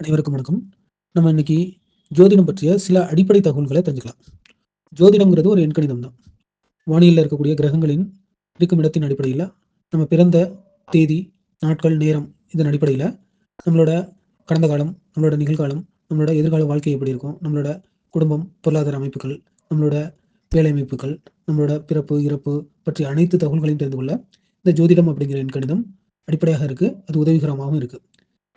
அனைவருக்கும் வணக்கம். நம்ம இன்னைக்கு ஜோதிடம் பற்றிய சில அடிப்படை தகவல்களை தெரிஞ்சுக்கலாம். ஜோதிடம்ங்கிறது ஒரு எண்கணிதம் தான். வானியலில் இருக்கக்கூடிய கிரகங்களின் இருக்கும் இடத்தின் அடிப்படையில் நம்ம பிறந்த தேதி நாட்கள் நேரம் இதன் அடிப்படையில் நம்மளோட கடந்த காலம் நம்மளோட நிகழ்காலம் நம்மளோட எதிர்கால வாழ்க்கை எப்படி இருக்கும் நம்மளோட குடும்பம் பொருளாதார அமைப்புகள் நம்மளோட வேலை அமைப்புகள் நம்மளோட பிறப்பு இறப்பு பற்றிய அனைத்து தகவல்களையும் தெரிந்து கொள்ள இந்த ஜோதிடம் அப்படிங்கிற எண்கணிதம் அடிப்படையாக இருக்குது அது உதவிகரமாகவும் இருக்குது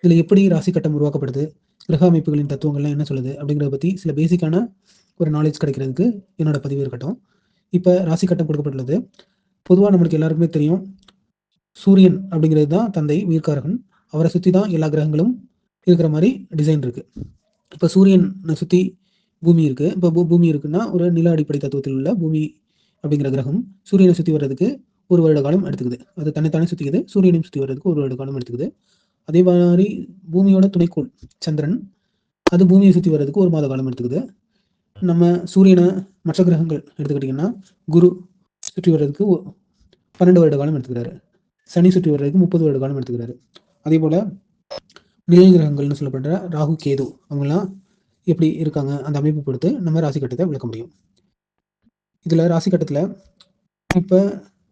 இதில் எப்படி ராசி கட்டம் உருவாக்கப்படுது? கிரக அமைப்புகளின் தத்துவங்கள்லாம் என்ன சொல்லுது? அப்படிங்கிறத பற்றி சில பேசிக்கான ஒரு நாலேஜ் கிடைக்கிறதுக்கு என்னோட பதிவு இருக்கட்டும். இப்போ ராசி கட்டம் கொடுக்கப்பட்டுள்ளது. பொதுவாக நம்மளுக்கு எல்லாருக்குமே தெரியும் சூரியன் அப்படிங்கிறது தான் தந்தை உயிர்காரகன். அவரை சுற்றி தான் எல்லா கிரகங்களும் இருக்கிற மாதிரி டிசைன் இருக்குது இப்போ சூரியனை சுற்றி பூமி இருக்குது இப்போ பூ- பூமி இருக்குன்னா ஒரு நில அடிப்படை தத்துவத்தில் உள்ள பூமி அப்படிங்கிற கிரகம் சூரியனை சுற்றி வர்றதுக்கு ஒரு வருட காலம் எடுத்துக்குது. அது தன்னைத்தானே சுற்றிக்குது சூரியனையும் சுற்றி வர்றதுக்கு ஒரு வருட காலம் எடுத்துக்குது. அதே மாதிரி பூமியோட துணைக்கோள் சந்திரன் அது பூமியை சுற்றி வர்றதுக்கு ஒரு மாத காலம் எடுத்துக்குது. நம்ம சூரியனை மற்ற கிரகங்கள் எடுத்துக்கிட்டிங்கன்னா குரு சுற்றி வர்றதுக்கு ஒ- பன்னெண்டு வருட காலம் எடுத்துக்கிறாரு. சனி சுற்றி வர்றதுக்கு முப்பது வருட காலம் எடுத்துக்கிறாரு. அதே போல் நிழல் கிரகங்கள்னு சொல்லப்படுற ராகு கேது அவங்கெல்லாம் எப்படி இருக்காங்க அந்த அமைப்பு பொறுத்து நம்ம ராசி கட்டத்தை விளக்க முடியும். இதில் ராசி கட்டத்தில் இப்போ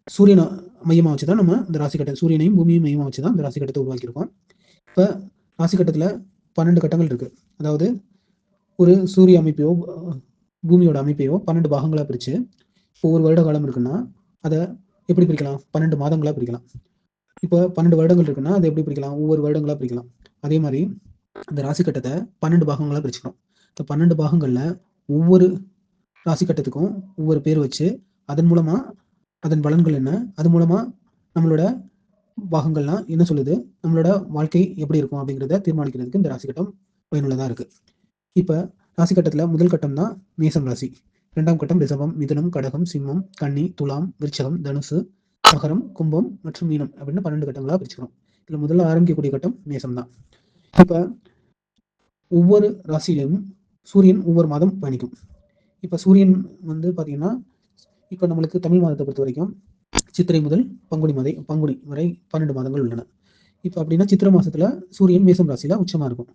சூரியனை மையமாக வச்சு தான் நம்ம இந்த ராசி கட்டம் சூரியனையும் பூமியையும் மையமாக வச்சு தான் இந்த ராசி கட்டத்தை உருவாக்கியிருக்கோம். இப்போ ராசி கட்டத்தில் பன்னெண்டு கட்டங்கள் இருக்கு. அதாவது ஒரு சூரிய அமைப்பையோ பூமியோட அமைப்பையோ பன்னெண்டு பாகங்களாக பிரித்து இப்போ ஒரு வருட காலம் இருக்குன்னா அதை எப்படி பிரிக்கலாம்? பன்னெண்டு மாதங்களாக பிரிக்கலாம். இப்போ பன்னெண்டு வருடங்கள் இருக்குன்னா அதை எப்படி பிரிக்கலாம்? ஒவ்வொரு வருடங்களாக பிரிக்கலாம். அதே மாதிரி அந்த ராசி கட்டத்தை பன்னெண்டு பாகங்களாக பிரிச்சுக்கணும். இந்த பன்னெண்டு பாகங்களில் ஒவ்வொரு ராசி கட்டத்துக்கும் ஒவ்வொரு பேர் வச்சு அதன் மூலமாக அதன் பலன்கள் என்ன? அது மூலமாக நம்மளோட பாகங்கள்லாம் என்ன சொல்லுது? நம்மளோட வாழ்க்கை எப்படி இருக்கும் அப்படிங்கிறத தீர்மானிக்கிறதுக்கு இந்த ராசி கட்டம் பயனுள்ளதாக இருக்கு. இப்போ ராசி கட்டத்தில் முதல் கட்டம் தான் மேசம் ராசி. இரண்டாம் கட்டம் ரிசபம் மிதுனம் கடகம் சிம்மம் கன்னி துலாம் விருச்சகம் தனுசு மகரம் கும்பம் மற்றும் மீனம் அப்படின்னு பன்னெண்டு கட்டங்களாக பிரிச்சுக்கிறோம். இதில் முதல்ல ஆரம்பிக்கக்கூடிய கட்டம் மேசம் தான் இப்போ ஒவ்வொரு ராசியிலும் சூரியன் ஒவ்வொரு மாதம் பயணிக்கும். இப்போ சூரியன் வந்து பார்த்தீங்கன்னா இப்போ நம்மளுக்கு தமிழ் மாதத்தை பொறுத்த வரைக்கும் சித்திரை முதல் பங்குனி மதை பங்குனி வரை பன்னெண்டு மாதங்கள் உள்ளன. இப்போ அப்படின்னா சித்திரை மாசத்துல சூரியன் மேசம் ராசியில உச்சமா இருக்கும்.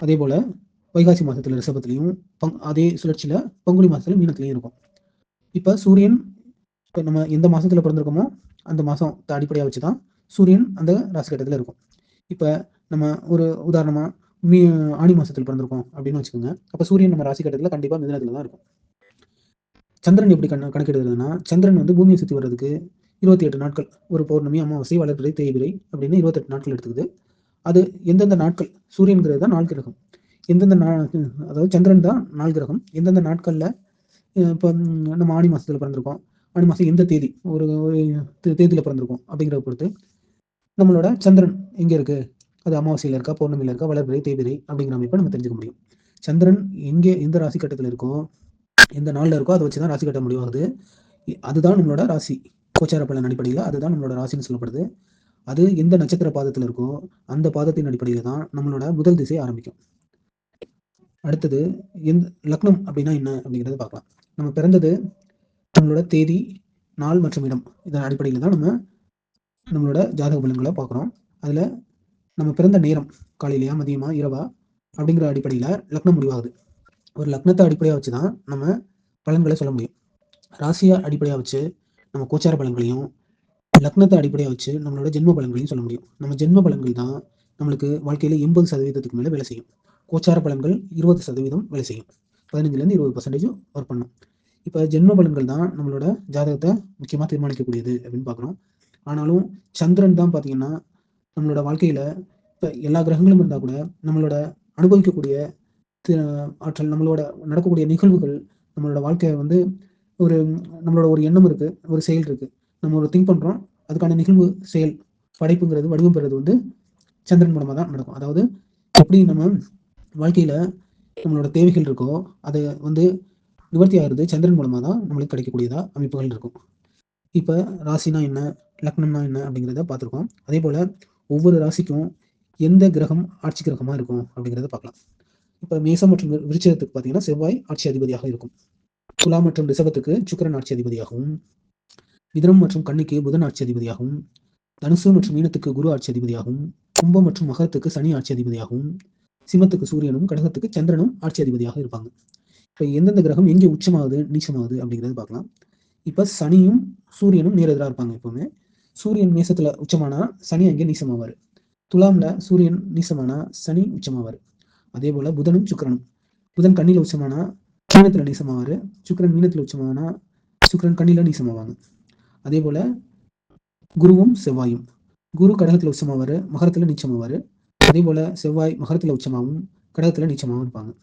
அதே போல வைகாசி மாசத்துல ரிஷபத்திலையும் பங் அதே சுழற்சியில பங்குனி மாசத்துல மீனத்திலையும் இருக்கும். இப்ப சூரியன் இப்ப நம்ம எந்த மாசத்துல பிறந்திருக்கோமோ அந்த மாசம் அடிப்படையா வச்சுதான் சூரியன் அந்த ராசி கட்டத்துல இருக்கும். இப்ப நம்ம ஒரு உதாரணமா மீ ஆணி மாசத்துல பிறந்திருக்கோம் அப்படின்னு வச்சுக்கோங்க. அப்ப சூரியன் நம்ம ராசி கட்டத்துல கண்டிப்பா மிதனத்துல தான் இருக்கும். சந்திரன் எப்படி கண கணக்கிடுறதுன்னா சந்திரன் வந்து பூமியை சுற்றி வர்றதுக்கு இருபத்தி எட்டு நாட்கள் ஒரு பௌர்ணமி அமாவாசை வளர்பிறை தேய்பிரை அப்படின்னு இருபத்தெட்டு நாட்கள் எடுத்துக்குது. அது எந்தெந்த நாட்கள்? சூரியன்கிறது தான் நாள் கிரகம். எந்தெந்த நா அதாவது சந்திரன் தான் நாள் கிரகம். எந்தெந்த நாட்களில் இப்போ நம்ம ஆணி மாதத்தில் பிறந்திருக்கோம். ஆணி மாதம் எந்த தேதி? ஒரு தேதியில் தே- பிறந்திருக்கோம் அப்படிங்கிறத பொறுத்து நம்மளோட சந்திரன் எங்கே இருக்குது அது அமாவாசையில் இருக்கா பௌர்ணமியில் இருக்கா வளர்பிறை தேய்பிரை அப்படிங்கிற அமைப்பை நம்ம தெரிஞ்சுக்க முடியும். சந்திரன் எங்கே எந்த ராசி கட்டத்தில் இருக்கோ எந்த நாளில் இருக்கோ அதை வச்சு தான் ராசி கட்ட முடிவாகுது அதுதான் நம்மளோட ராசி. கோச்சார பலன் அடிப்படையில் அதுதான் நம்மளோட ராசின்னு சொல்லப்படுது. அது எந்த நட்சத்திர பாதத்தில் இருக்கோ அந்த பாதத்தின் அடிப்படையில் தான் நம்மளோட முதல் திசை ஆரம்பிக்கும். அடுத்தது எந்த லக்னம் அப்படின்னா என்ன அப்படிங்கிறத பார்க்கலாம். நம்ம பிறந்தது நம்மளோட தேதி நாள் மற்றும் இடம். இதன் அடிப்படையில் தான் நம்ம நம்மளோட ஜாதக பலன்களை பார்க்குறோம். அதில் நம்ம பிறந்த நேரம் காலையிலையா மதியமா இரவா அப்படிங்கிற அடிப்படையில் லக்னம் முடிவாகுது. ஒரு லக்னத்தை அடிப்படையாக வச்சு தான் நம்ம பலன்களை சொல்ல முடியும். ராசியை அடிப்படையாக வச்சு நம்ம கோச்சார பலன்களையும் லக்னத்தை அடிப்படையாக வச்சு நம்மளோட ஜென்ம பலன்களையும் சொல்ல முடியும். நம்ம ஜென்ம பலன்கள் தான் நம்மளுக்கு வாழ்க்கையில் எண்பது சதவீதத்துக்கு மேலே வேலை செய்யும். கோச்சார பலன்கள் இருபது சதவீதம் வேலை செய்யும். பதினஞ்சுலேருந்து இருபது பர்சன்டேஜ் ஒர்க் பண்ணும். இப்போ ஜென்ம பலன்கள் தான் நம்மளோட ஜாதகத்தை முக்கியமாக தீர்மானிக்கக்கூடியது அப்படின்னு பார்க்குறோம். ஆனாலும் சந்திரன் தான் பார்த்தீங்கன்னா நம்மளோட வாழ்க்கையில் இப்போ எல்லா கிரகங்களும் இருந்தால் கூட நம்மளோட அனுபவிக்கக்கூடிய ஆற்றல் நம்மளோட நடக்கக்கூடிய நிகழ்வுகள் நம்மளோட வாழ்க்கையை வந்து ஒரு நம்மளோட ஒரு எண்ணம் இருக்கு ஒரு செயல் இருக்கு. நம்ம ஒரு திங்க் பண்றோம் அதுக்கான நிகழ்வு செயல் படைப்புங்கிறது வடிவம் பெறுறது வந்து சந்திரன் மூலமா தான் நடக்கும். அதாவது எப்படி நம்ம வாழ்க்கையில நம்மளோட தேவைகள் இருக்கோ அது வந்து நிவர்த்தி ஆகிறது சந்திரன் மூலமா தான் நம்மளுக்கு கிடைக்கக்கூடியதா அமைப்புகள் இருக்கும். இப்போ ராசினா என்ன லக்னம்னா என்ன அப்படிங்கிறத பார்த்துருக்கோம். அதே போல ஒவ்வொரு ராசிக்கும் எந்த கிரகம் ஆட்சி கிரகமாக இருக்கும் அப்படிங்கிறத பார்க்கலாம். இப்ப மேசம் மற்றும் விருச்சகத்துக்கு பார்த்தீங்கன்னா செவ்வாய் ஆட்சி அதிபதியாக இருக்கும். துலா மற்றும் ரிசவத்துக்கு சுக்கிரன் ஆட்சி அதிபதியாகவும் மிதனம் மற்றும் கண்ணிக்கு புதன் ஆட்சி அதிபதியாகவும் தனுசு மற்றும் மீனத்துக்கு குரு ஆட்சி அதிபதியாகவும் கும்பம் மற்றும் மகரத்துக்கு சனி ஆட்சி அதிபதியாகவும் சிம்மத்துக்கு சூரியனும் கடகத்துக்கு சந்திரனும் ஆட்சி அதிபதியாக இருப்பாங்க. இப்போ எந்தெந்த கிரகம் எங்கே உச்சமாகுது நீச்சமாகுது அப்படிங்கிறது பார்க்கலாம் இப்போ சனியும் சூரியனும் நேரெதிராக இருப்பாங்க எப்பவுமே. சூரியன் மேசத்துல உச்சமானா சனி அங்கே நீசமாவார். துலாம்ல சூரியன் நீசமானா சனி உச்சமாவார். அதே போல புதனும் சுக்கரனும். புதன் கண்ணில உச்சமானா மீனத்துல நீசமாவாரு. சுக்கிரன் மீனத்துல உச்சமானா சுக்கரன் கண்ணில நீசமாவாங்க. அதே போல குருவும் செவ்வாயும். குரு கடகத்துல உச்சமாவாரு மகரத்துல நீச்சமாவாரு. அதே போல செவ்வாய் மகரத்துல உச்சமாகவும் கடகத்துல நீச்சமாகவும் இருப்பாங்க.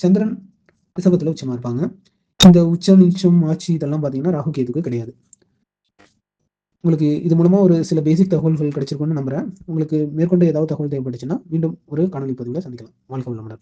சந்திரன் ரிஷபத்துல உச்சமா இருப்பாங்க. இந்த உச்சம் நீச்சம் ஆட்சி இதெல்லாம் பாத்தீங்கன்னா ராகு கேதுக்கு கிடையாது. உங்களுக்கு இது மூலமா ஒரு சில பேசிக் தகவல்கள் கிடைச்சிருக்கும்னு நம்புறேன். உங்களுக்கு மேற்கொண்டு ஏதாவது தகவல் தேவைப்பட்டுச்சுன்னா மீண்டும் ஒரு காணொலி பதிவில் சந்திக்கலாம். வாழ்க்கை வளமுடன்.